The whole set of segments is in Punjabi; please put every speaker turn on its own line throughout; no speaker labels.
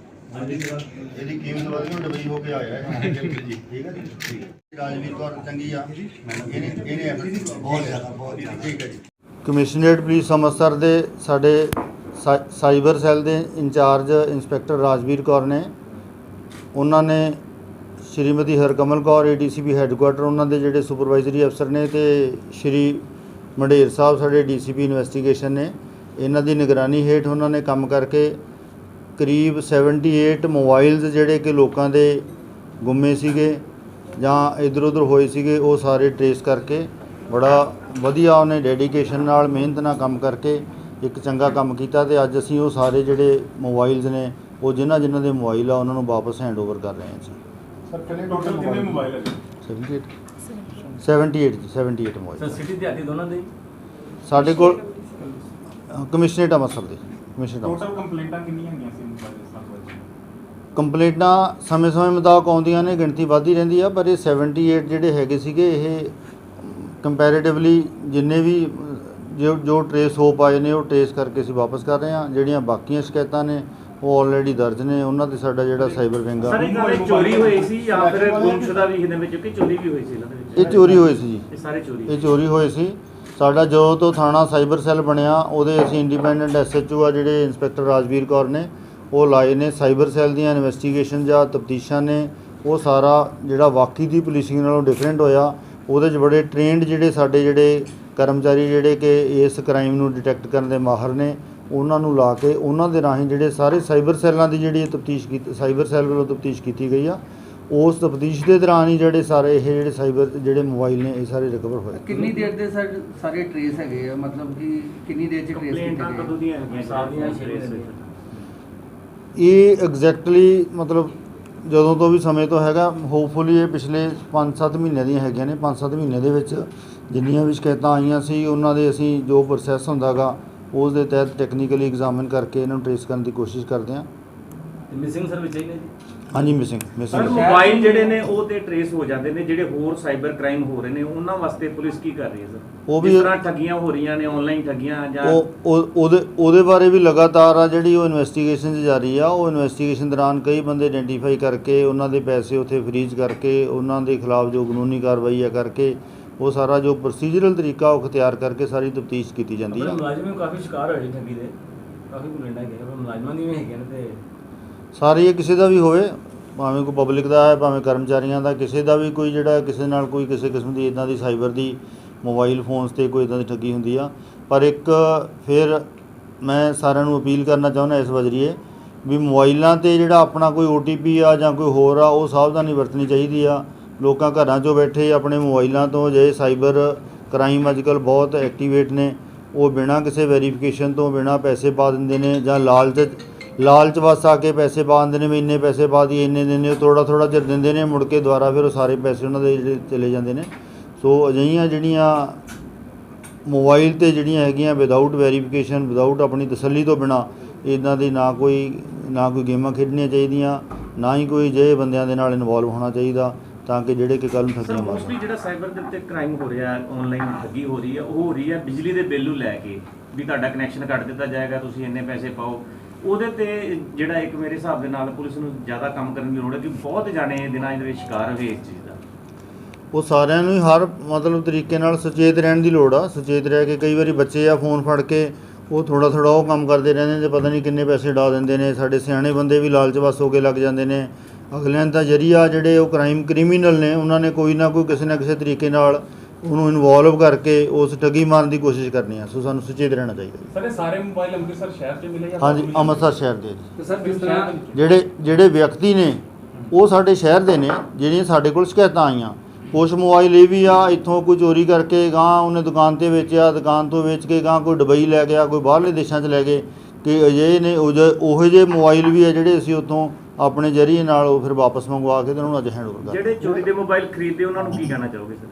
ਇਹਦੀ ਕੀਮਤ ਵਧੀ ਹੁਣ ਡਬਈ ਹੋ ਕੇ ਆਇਆ ਹੈ ਜੀ ਠੀਕ ਹੈ ਜੀ? ਠੀਕ ਹੈ ਰਾਜਵੀਰ ਕੌਰ ਚੰਗੀ ਆ। ਇਹਨੇ ਇਹਨੇ ਬਹੁਤ ਜ਼ਿਆਦਾ ਬਹੁਤ ਠੀਕ ਹੈ ਜੀ। ਕਮਿਸ਼ਨਰੇਟ ਪੁਲਿਸ ਅੰਮ੍ਰਿਤਸਰ ਦੇ ਸਾਡੇ ਸਾਈਬਰ ਸੈੱਲ ਦੇ ਇੰਚਾਰਜ ਇੰਸਪੈਕਟਰ ਰਾਜਵੀਰ ਕੌਰ ਨੇ ਉਹਨਾਂ ਨੇ ਸ਼੍ਰੀਮਤੀ ਹਰਕਮਲ ਕੌਰ ਏਡੀਸੀਪੀ ਹੈੱਡਕੁਆਟਰ ਉਹਨਾਂ ਦੇ ਜਿਹੜੇ ਸੁਪਰਵਾਈਜ਼ਰੀ ਅਫਸਰ ਨੇ ਤੇ ਸ਼੍ਰੀ ਮੰਡੇਰ ਸਾਹਿਬ ਸਾਡੇ ਡੀਸੀਪੀ ਇਨਵੈਸਟੀਗੇਸ਼ਨ ਨੇ। ਇਹਨਾਂ ਦੀ ਨਿਗਰਾਨੀ ਹੇਠ ਉਹਨਾਂ ਨੇ ਕੰਮ ਕਰਕੇ ਕਰੀਬ 78 ਮੋਬਾਈਲਸ ਜਿਹੜੇ ਕਿ ਲੋਕਾਂ ਦੇ ਗੁੰਮੇ ਸੀਗੇ ਜਾਂ ਇਧਰ ਉਧਰ ਹੋਏ ਸੀਗੇ, ਉਹ ਸਾਰੇ ਟਰੇਸ ਕਰਕੇ ਬੜਾ ਵਧੀਆ ਉਹਨੇ ਡੈਡੀਕੇਸ਼ਨ ਨਾਲ ਮਿਹਨਤ ਨਾਲ ਕੰਮ ਕਰਕੇ ਇੱਕ ਚੰਗਾ ਕੰਮ ਕੀਤਾ ਤੇ ਅੱਜ ਅਸੀਂ ਉਹ ਸਾਰੇ ਜਿਹੜੇ ਮੋਬਾਈਲਸ ਨੇ, ਉਹ ਜਿਨ੍ਹਾਂ ਜਿਨ੍ਹਾਂ ਦੇ ਮੋਬਾਈਲ ਆ, ਉਹਨਾਂ ਨੂੰ ਵਾਪਸ ਹੈਂਡਓਵਰ ਕਰ ਰਹੇ ਹਾਂ ਜੀ।
ਸਰ ਕਿੰਨੇ ਟੋਟਲ ਕਿੰਨੇ ਮੋਬਾਈਲ ਹੈ
78 78 ਜੀ 78 ਮੋਬਾਈਲ
ਸਰ ਸਿਟੀ ਦਿਹਾਤੀ ਦੋਨਾਂ ਦੇ ਹੀ?
ਸਾਡੇ ਕੋਲ ਕਮਿਸ਼ਨਰੇਟ ਅੰਮ੍ਰਿਤਸਰ ਦੇ ਕਮਿਸ਼ਨਰੇਟ ਅੰਮ੍ਰਿਤਸਰ
ਟੋਟਲ ਕੰਪਲੇਂਟਾਂ ਕਿੰਨੀਆਂ ਹੈਗੀਆਂ ਸੀ ਮੋਬਾਈਲ ਦੇ ਸੰਬੰਧ
ਕੰਪਲੇਂਟਾਂ ਸਮੇਂ-ਸਮੇਂ ਮੁਤਾਬਕ ਆਉਂਦੀਆਂ ਨੇ ਗਿਣਤੀ ਵੱਧਦੀ ਰਹਿੰਦੀ ਆ ਪਰ ਇਹ 78 ਜਿਹੜੇ ਹੈਗੇ ਸੀਗੇ ਇਹ ਕੰਪੈਰੀਟਿਵਲੀ ਜਿੰਨੇ ਵੀ ਜੋ ਜੋ ਟਰੇਸ ਹੋ ਪਾਏ ਨੇ ਉਹ ਟਰੇਸ ਕਰਕੇ ਅਸੀਂ ਵਾਪਸ ਕਰ ਰਹੇ ਹਾਂ ਜਿਹੜੀਆਂ ਬਾਕੀਆਂ ਸ਼ਿਕਾਇਤਾਂ ਨੇ ਉਹ ਆਲਰੇਡੀ ਦਰਜ ਨੇ ਉਹਨਾਂ ਤੇ ਸਾਡਾ ਜਿਹੜਾ ਸਾਈਬਰ ਵਿੰਗ ਆ।
ਸਰ ਇਹਨਾਂ ਦੇ ਚੋਰੀ ਹੋਈ ਸੀ ਜਾਂ ਫਿਰ ਗੁੰਮਸ਼ੁਦਾ ਵੀ ਇਹਦੇ ਵਿੱਚ ਕਿ ਚੋਰੀ ਵੀ ਹੋਈ ਸੀ ਇਹਨਾਂ ਦੇ ਵਿੱਚ?
ਇਹ ਚੋਰੀ ਹੋਈ ਸੀ ਜੀ।
ਇਹ ਸਾਰੇ ਚੋਰੀ।
ਇਹ ਚੋਰੀ ਹੋਈ ਸੀ। ਸਾਡਾ ਜਦੋਂ ਤੋਂ ਥਾਣਾ ਸਾਈਬਰ ਸੈੱਲ ਬਣਿਆ ਉਹਦੇ ਅਸੀਂ ਇੰਡੀਪੈਂਡੈਂਟ ਐਸਐਚਓ ਆ ਜਿਹੜੇ ਇੰਸਪੈਕਟਰ ਰਾਜਵੀਰ ਕੌਰ ਨੇ ਉਹ ਲਾਏ ਨੇ। ਸਾਈਬਰ ਸੈੱਲ ਦੀਆਂ ਇਨਵੈਸਟੀਗੇਸ਼ਨ ਜਾਂ ਤਫਤੀਸ਼ਾਂ ਨੇ ਉਹ ਸਾਰਾ ਜਿਹੜਾ ਵਾਕਈ ਦੀ ਪੁਲਿਸਿੰਗ ਨਾਲੋਂ ਡਿਫਰੈਂਟ ਹੋਇਆ। ਉਹਦੇ 'ਚ ਬੜੇ ਟ੍ਰੇਨਡ ਜਿਹੜੇ ਸਾਡੇ ਜਿਹੜੇ ਕਰਮਚਾਰੀ ਜਿਹੜੇ ਕਿ ਇਸ ਕ੍ਰਾਈਮ ਨੂੰ ਡਿਟੈਕਟ ਕਰਨ ਦੇ ਮਾਹਰ ਨੇ ਉਹਨਾਂ ਨੂੰ ਲਾ ਕੇ ਉਹਨਾਂ ਦੇ ਰਾਹੀਂ ਜਿਹੜੇ ਸਾਰੇ ਸਾਈਬਰ ਸੈੱਲਾਂ ਦੀ ਜਿਹੜੀ ਤਫਤੀਸ਼ ਕੀਤੀ ਸਾਈਬਰ ਸੈੱਲ ਵੱਲੋਂ ਤਫਤੀਸ਼ ਕੀਤੀ ਗਈ ਆ ਉਸ ਤਫਤੀਸ਼ ਦੇ ਦੌਰਾਨ ਹੀ ਜਿਹੜੇ ਸਾਰੇ ਇਹ ਜਿਹੜੇ ਸਾਈਬਰ ਜਿਹੜੇ ਮੋਬਾਈਲ ਨੇ ਇਹ ਸਾਰੇ ਰਿਕਵਰ ਹੋਏ।
ਕਿੰਨੀ ਦੇਰ ਦੇ ਸਰ ਸਾਰੇ ਟਰੇਸ ਹੈਗੇ ਆ? ਮਤਲਬ ਕਿ ਕਿੰਨੀ ਦੇਰ ਚ ਟਰੇਸ ਕੀਤੇ
ਕਦੋਂ
ਗਏ
ਦੀਆਂ ਹੈਗੀਆਂ ਸਾਰੀਆਂ
ਇਹ ਐਗਜ਼ੈਕਟਲੀ ਮਤਲਬ ਜਦੋਂ ਤੋਂ ਵੀ ਸਮੇਂ ਤੋਂ ਹੈਗਾ ਹੋਪਫੁਲੀ ਇਹ ਪਿਛਲੇ 5-7 ਮਹੀਨੇ ਦੀਆਂ ਹੈਗੀਆਂ ਨੇ। 5-7 ਮਹੀਨੇ ਦੇ ਵਿੱਚ ਜਿੰਨੀਆਂ ਵੀ ਸ਼ਿਕਾਇਤਾਂ ਆਈਆਂ ਸੀ ਉਹਨਾਂ ਦੇ ਅਸੀਂ ਜੋ ਪ੍ਰੋਸੈਸ ਹੁੰਦਾਗਾ ਉਸ ਦੇ ਤਹਿਤ ਟੈਕਨੀਕਲੀ ਐਗਜ਼ਾਮਿਨ ਕਰਕੇ ਇਹਨਾਂ ਨੂੰ ਟ੍ਰੇਸ ਕਰਨ ਦੀ ਕੋਸ਼ਿਸ਼ ਕਰਦੇ ਹਾਂ।
ਮਿਸਿੰਗ ਸਰ ਵਿੱਚ ਹੀ ਨੇ
ਹਾਂਜੀ ਮਿਸਿੰਗ
ਸਰ
ਮਿਸਿੰਗ
ਮੋਬਾਈਲ ਜਿਹੜੇ ਨੇ ਉਹ ਤੇ ਟਰੇਸ ਹੋ ਜਾਂਦੇ ਨੇ ਜਿਹੜੇ ਹੋਰ ਸਾਈਬਰ ਕ੍ਰਾਈਮ ਹੋ ਰਹੇ ਨੇ ਉਹਨਾਂ ਵਾਸਤੇ ਪੁਲਿਸ ਕੀ ਕਰ ਰਹੀ ਹੈ ਸਰ
ਉਹ ਵੀ-
ਜਿਸ ਤਰ੍ਹਾਂ ਠੱਗੀਆਂ ਹੋ ਰਹੀਆਂ ਨੇ ਆਨਲਾਈਨ ਠੱਗੀਆਂ ਜਾਂ
ਉਹ ਉਹ- ਉਹਦੇ ਉਹਦੇ ਬਾਰੇ ਵੀ ਲਗਾਤਾਰ ਆ ਜਿਹੜੀ ਉਹ ਇਨਵੈਸਟੀਗੇਸ਼ਨ 'ਚ ਜਾਰੀ ਆ। ਉਹ ਇਨਵੈਸਟੀਗੇਸ਼ਨ ਦੌਰਾਨ ਕਈ ਬੰਦੇ ਆਇਡੈਂਟੀਫਾਈ ਕਰਕੇ ਉਹਨਾਂ ਦੇ ਪੈਸੇ ਉੱਥੇ ਫਰੀਜ਼ ਕਰਕੇ ਉਹਨਾਂ ਦੇ ਖਿਲਾਫ ਜੋ ਕਾਨੂੰਨੀ ਕਾਰਵਾਈ ਆ ਕਰਕੇ ਉਹ ਸਾਰਾ ਜੋ ਪ੍ਰੋਸੀਜਰਲ ਤਰੀਕਾ ਉਹ ਅਖਤਿਆਰ ਕਰਕੇ ਸਾਰੀ ਤਫਤੀਸ਼ ਕੀਤੀ ਜਾਂਦੀ ਆ
ਮੁਲਾਜ਼ਮ ਕਾਫੀ ਸ਼ਿਕਾਰ ਹੋਏ ਠੱਗੀ ਦੇ। ਕਾਫੀ ਕੰਪਲੇਂਟਾਂ ਹੈਗੀਆਂ ਪਰ ਮੁਲਾਜ਼ਮਾਂ ਦੀ ਵੀ ਹੈਗੀਆਂ ਤੇ
ਸਾਰੀ ਇਹ ਕਿਸੇ ਦਾ ਵੀ ਹੋਵੇ ਭਾਵੇਂ ਕੋਈ ਪਬਲਿਕ ਦਾ ਹੈ ਭਾਵੇਂ ਕਰਮਚਾਰੀਆਂ ਦਾ ਕਿਸੇ ਦਾ ਵੀ ਕੋਈ ਜਿਹੜਾ ਕਿਸੇ ਨਾਲ ਕੋਈ ਕਿਸੇ ਕਿਸਮ ਦੀ ਇਦਾਂ ਦੀ ਸਾਈਬਰ ਦੀ ਮੋਬਾਈਲ ਫੋਨਸ ਤੇ ਕੋਈ ਇਦਾਂ ਦੀ ਠੱਗੀ ਹੁੰਦੀ ਆ। ਪਰ ਇੱਕ ਫਿਰ ਮੈਂ ਸਾਰਿਆਂ ਨੂੰ ਅਪੀਲ ਕਰਨਾ ਚਾਹੁੰਦਾ ਇਸ ਵਜਰੀਏ ਵੀ ਮੋਬਾਈਲਾਂ ਤੇ ਜਿਹੜਾ ਆਪਣਾ ਕੋਈ OTP ਆ ਜਾਂ ਕੋਈ ਹੋਰ ਆ ਉਹ ਸਾਵਧਾਨੀ ਵਰਤਣੀ ਚਾਹੀਦੀ ਆ। ਲੋਕਾਂ ਘਰਾਂ 'ਚੋਂ ਬੈਠੇ ਆਪਣੇ ਮੋਬਾਈਲਾਂ ਤੋਂ ਜੇ ਸਾਈਬਰ ਕ੍ਰਾਈਮ ਅੱਜਕੱਲ ਬਹੁਤ ਐਕਟੀਵੇਟ ਨੇ। ਉਹ ਬਿਨਾਂ ਕਿਸੇ ਵੈਰੀਫਿਕੇਸ਼ਨ ਤੋਂ, ਬਿਨਾਂ ਪੈਸੇ ਪਾ ਦਿੰਦੇ ਨੇ ਜਾਂ ਲਾਲਚ ਲਾਲਚ ਵਸ ਆ ਕੇ ਪੈਸੇ ਪਾ ਦਿੰਦੇ ਨੇ ਵੀ ਇੰਨੇ ਪੈਸੇ ਪਾ ਦੀ ਇੰਨੇ ਦਿਨੇ ਥੋੜਾ ਥੋੜਾ ਚਿਰ ਦਿੰਦੇ ਨੇ, ਮੁੜ ਕੇ ਦੁਬਾਰਾ ਫਿਰ ਉਹ ਸਾਰੇ ਪੈਸੇ ਉਹਨਾਂ ਦੇ ਜਿਹੜੇ ਚਲੇ ਜਾਂਦੇ ਨੇ। ਸੋ ਅਜਿਹੀਆਂ ਜਿਹੜੀਆਂ ਮੋਬਾਈਲ ਤੇ ਜਿਹੜੀਆਂ ਹੈਗੀਆਂ ਵਿਦਆਊਟ ਵੈਰੀਫਿਕੇਸ਼ਨ ਵਿਦਆਊਟ ਆਪਣੀ ਤਸੱਲੀ ਤੋਂ ਬਿਨਾ ਇਦਾਂ ਦੀ ਨਾ ਕੋਈ ਨਾ ਕੋਈ ਗੇਮਾਂ ਖੇਡਣੀਆਂ ਚਾਹੀਦੀਆਂ, ਨਾ ਹੀ ਕੋਈ ਜਿਹੇ ਬੰਦਿਆਂ ਦੇ ਨਾਲ ਇਨਵੋਲਵ ਹੋਣਾ ਚਾਹੀਦਾ। ਤਾਂ ਕਿ ਜਿਹੜੇ ਕਿ ਕੱਲ ਨੂੰ
ਸਰ
ਠੱਗੀਆਂ ਮਾਰ
ਮੋਸਟਲੀ ਜਿਹੜਾ ਸਾਈਬਰ ਦੇ ਉੱਤੇ ਕ੍ਰਾਈਮ ਹੋ ਰਿਹਾ ਆਨਲਾਈਨ ਠੱਗੀ ਹੋ ਰਹੀ ਹੈ ਉਹ ਹੋ ਰਹੀ ਹੈ ਬਿਜਲੀ ਦੇ ਬਿੱਲ ਨੂੰ ਲੈ ਕੇ ਵੀ ਤੁਹਾਡਾ ਕਨੈਕਸ਼ਨ ਕੱਟ ਦਿੱਤਾ ਜਾਏਗਾ ਤੁਸੀਂ ਇੰਨੇ ਪੈਸੇ ਪਾਓ। ਉਹਦੇ ਤੇ ਜਿਹੜਾ ਇੱਕ ਮੇਰੇ ਹਿਸਾਬ ਦੇ ਨਾਲ ਪੁਲਿਸ ਨੂੰ ਜ਼ਿਆਦਾ ਕੰਮ ਕਰਨ ਦੀ ਲੋੜ ਹੈ ਕਿ ਬਹੁਤ ਜਾਣੇ ਦਿਨਾਂ ਦੇ ਵਿੱਚ ਸ਼ਿਕਾਰ ਹੋਏ ਇਸ ਚੀਜ਼ ਦਾ।
ਉਹ ਸਾਰਿਆਂ ਨੂੰ ਹੀ ਹਰ ਮਤਲਬ ਤਰੀਕੇ ਨਾਲ ਸੁਚੇਤ ਰਹਿਣ ਦੀ ਲੋੜ ਆ। ਸੁਚੇਤ ਰਹਿ ਕੇ ਕਈ ਵਾਰੀ ਬੱਚੇ ਆ ਫੋਨ ਫੜ ਕੇ ਉਹ ਥੋੜਾ ਥੋੜਾ ਉਹ ਕੰਮ ਕਰਦੇ ਰਹਿੰਦੇ ਨੇ ਤੇ ਪਤਾ ਨਹੀਂ ਕਿੰਨੇ ਪੈਸੇ ਡਾ ਦਿੰਦੇ ਨੇ। ਸਾਡੇ ਸਿਆਣੇ ਬੰਦੇ ਵੀ ਲਾਲਚ ਵਸ ਹੋ ਕੇ ਲੱਗ ਜਾਂਦੇ ਨੇ। ਅਗਲਿਆਂ ਦਾ ਜਰੀਆ ਜਿਹੜੇ ਉਹ ਕ੍ਰਾਈਮ ਕ੍ਰਿਮੀਨਲ ਨੇ ਉਹਨਾਂ ਨੇ ਕੋਈ ਨਾ ਕੋਈ ਕਿਸੇ ਨਾ ਕਿਸੇ ਤਰੀਕੇ ਨਾਲ ਉਹਨੂੰ ਇਨਵੋਲਵ ਕਰਕੇ ਉਸ ਠੱਗੀ ਮਾਰਨ ਦੀ ਕੋਸ਼ਿਸ਼ ਕਰਨੀ ਆ ਸੋ ਸਾਨੂੰ ਸੁਚੇਤ ਰਹਿਣਾ ਚਾਹੀਦਾ।
ਸਰ ਇਹ ਸਾਰੇ ਮੋਬਾਈਲ ਅੰਮ੍ਰਿਤਸਰ ਸ਼ਹਿਰ 'ਚ ਮਿਲੇ ਜਾਂ
ਹਾਂਜੀ ਅੰਮ੍ਰਿਤਸਰ ਸ਼ਹਿਰ ਦੇ ਜੀ।
ਤੇ ਸਰ ਜਿਸ ਤਰ੍ਹਾਂ
ਜਿਹੜੇ ਜਿਹੜੇ ਵਿਅਕਤੀ ਨੇ ਉਹ ਸਾਡੇ ਸ਼ਹਿਰ ਦੇ ਨੇ ਜਿਹੜੀਆਂ ਸਾਡੇ ਕੋਲ ਸ਼ਿਕਾਇਤਾਂ ਆਈਆਂ ਕੁਛ ਮੋਬਾਈਲ ਇਹ ਵੀ ਆ ਇੱਥੋਂ ਕੋਈ ਚੋਰੀ ਕਰਕੇ ਗਾਂ ਉਹਨੇ ਦੁਕਾਨ ਤੇ ਵੇਚਿਆ ਦੁਕਾਨ ਤੋਂ ਵੇਚ ਕੇ ਗਾਂ ਕੋਈ ਦੁਬਈ ਲੈ ਗਿਆ ਕੋਈ ਬਾਹਰਲੇ ਦੇਸ਼ਾਂ 'ਚ ਲੈ ਗਏ ਕਿ ਅਜਿਹੇ ਨੇ ਉਹ ਜਿਹੇ- ਉਹੋ ਜਿਹੇ ਮੋਬਾਈਲ ਵੀ ਆ ਜਿਹੜੇ ਅਸੀਂ ਉੱਥੋਂ ਆਪਣੇ ਜਰੀਏ ਨਾਲ ਉਹ ਫਿਰ ਵਾਪਸ ਮੰਗਵਾ ਕੇ ਤੇ ਉਹਨਾਂ ਨੂੰ ਅੱਜ ਹੈਂਡਓਵਰ ਕਰ
ਜਿਹੜੇ ਚੋਰੀ ਦੇ ਮੋਬਾਈਲ ਖਰੀਦਦੇ ਉਹਨਾਂ ਨੂੰ ਕੀ ਕਹਿਣਾ ਚਾਹੋਗੇ ਸਰ?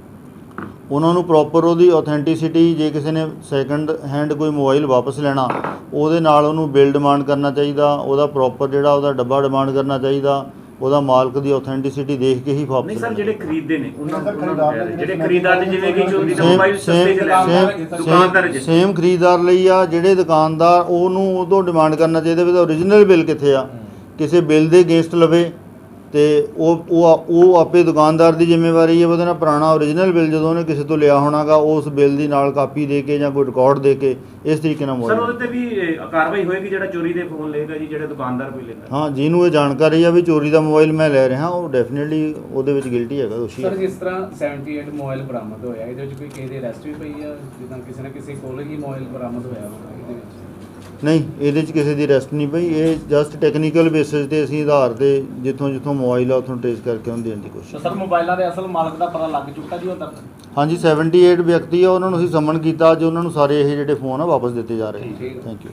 ਉਹਨਾਂ ਨੂੰ ਪ੍ਰੋਪਰ ਉਹਦੀ ਆਥੈਂਟਿਸਿਟੀ ਜੇ ਕਿਸੇ ਨੇ ਸੈਕੰਡ ਹੈਂਡ ਕੋਈ ਮੋਬਾਈਲ ਵਾਪਸ ਲੈਣਾ ਉਹਦੇ ਨਾਲ ਉਹਨੂੰ ਬਿੱਲ ਡਿਮਾਂਡ ਕਰਨਾ ਚਾਹੀਦਾ ਉਹਦਾ ਪ੍ਰੋਪਰ ਜਿਹੜਾ ਉਹਦਾ ਡੱਬਾ ਡਿਮਾਂਡ ਕਰਨਾ ਚਾਹੀਦਾ ਉਹਦਾ ਮਾਲਕ ਦੀ ਆਥੈਂਟਿਸਿਟੀ ਦੇਖ ਕੇ ਹੀ ਵਾਪਸ
ਨਹੀਂ ਸਰ
ਲੈਣਾ।
ਜਿਹੜੇ ਖਰੀਦਦੇ ਨੇ ਉਹਨਾਂ ਨੂੰ ਜਿਹੜੇ ਖਰੀਦਦਾਰ ਨੇ ਜਿਵੇਂ ਕਿ ਚੋਰੀ ਦਾ ਮੋਬਾਈਲ ਸਸਤੇ ਚ ਲੈ
ਸੇਮ
ਦੁਕਾਨਦਾਰ
ਸੇਮ
ਚ
ਸੇਮ ਖਰੀਦਦਾਰ ਲਈ ਆ ਜਿਹੜੇ ਦੁਕਾਨਦਾਰ ਉਹਨੂੰ ਉਦੋਂ ਡਿਮਾਂਡ ਕਰਨਾ ਚਾਹੀਦਾ ਵੀ ਉਹਦਾ origignal ਬਿੱਲ ਕਿੱਥੇ ਆ। ਕਿਸੇ ਬਿੱਲ ਦੇ ਅਗੇਂਸਟ ਲਵੇ ਤੇ ਉਹ ਉਹ ਉਹ ਆਪੇ ਦੁਕਾਨਦਾਰ ਦੀ ਜ਼ਿੰਮੇਵਾਰੀ ਹੈ ਉਹਦੇ ਨਾਲ ਪੁਰਾਣਾ origignal ਬਿੱਲ ਜਦੋਂ ਉਹਨੇ ਕਿਸੇ ਤੋਂ ਲਿਆ ਹੋਣਾਗਾ ਉਸ ਬਿੱਲ ਦੀ ਨਾਲ ਕਾਪੀ ਦੇ ਕੇ ਜਾਂ ਕੋਈ ਰਿਕਾਰਡ ਦੇ ਕੇ ਇਸ ਤਰੀਕੇ ਨਾਲ
ਸਰ ਉਹਦੇ ਤੇ ਵੀ ਅਹ, ਕਾਰਵਾਈ ਹੋਏਗੀ ਜਿਹੜਾ ਚੋਰੀ ਦੇ ਫੋਨ ਲਏਗਾ ਜੀ ਜਿਹੜੇ ਦੁਕਾਨਦਾਰ ਕੋਈ ਲੈਂਦਾ?
ਹਾਂ ਜਿਹਨੂੰ ਇਹ ਜਾਣਕਾਰੀ ਆ ਵੀ ਚੋਰੀ ਦਾ ਮੋਬਾਈਲ ਮੈਂ ਲੈ ਰਿਹਾ ਉਹ ਡੈਫੀਨਿਟਲੀ ਉਹਦੇ ਵਿੱਚ ਗਿਲਟੀ ਹੈਗਾ ਦੋਸ਼ੀ
ਸਰ
ਹੈ
ਜਿਸ ਤਰ੍ਹਾਂ 78 ਮੋਬਾਈਲ ਬਰਾਮਦ ਹੋਇਆ ਇਹਦੇ ਵਿੱਚ ਕੋਈ ਕਿਸੇ ਦੀ ਅਰੈਸਟ ਵੀ ਪਈ ਆ ਜਿੱਦਾਂ ਕਿਸੇ ਨਾ ਕਿਸੇ ਕੋਲ ਹੀ ਮੋਬਾਈਲ ਬਰਾਮਦ ਹੋਇਆ ਵਾ ਇਹਦੇ ਵਿੱਚ?
ਨਹੀਂ ਇਹਦੇ 'ਚ ਕਿਸੇ ਦੀ ਅਰੈਸਟ ਨਹੀਂ ਪਈ ਇਹ ਜਸਟ ਟੈਕਨੀਕਲ ਬੇਸਿਸ ਤੇ ਅਸੀਂ ਆਧਾਰ ਤੇ ਜਿੱਥੋਂ ਜਿੱਥੋਂ ਮੋਬਾਈਲ ਆ ਉੱਥੋਂ ਟ੍ਰੇਸ ਕਰਕੇ ਉਹਨੂੰ ਦੇਣ ਦੀ ਕੋਸ਼ਿਸ਼
ਸਰ ਮੋਬਾਈਲਾਂ ਦੇ ਅਸਲ ਮਾਲਕ ਦਾ ਪਤਾ ਲੱਗ ਚੁੱਕਾ ਜੀ ਤੱਕ।
ਹਾਂਜੀ 78 ਵਿਅਕਤੀ ਆ ਉਹਨਾਂ ਨੂੰ ਅਸੀਂ ਸਮਨ ਕੀਤਾ ਅੱਜ ਉਹਨਾਂ ਨੂੰ ਸਾਰੇ ਇਹ ਜਿਹੜੇ ਫੋਨ ਆ ਵਾਪਸ ਦਿੱਤੇ ਜਾ ਰਹੇ। Thank you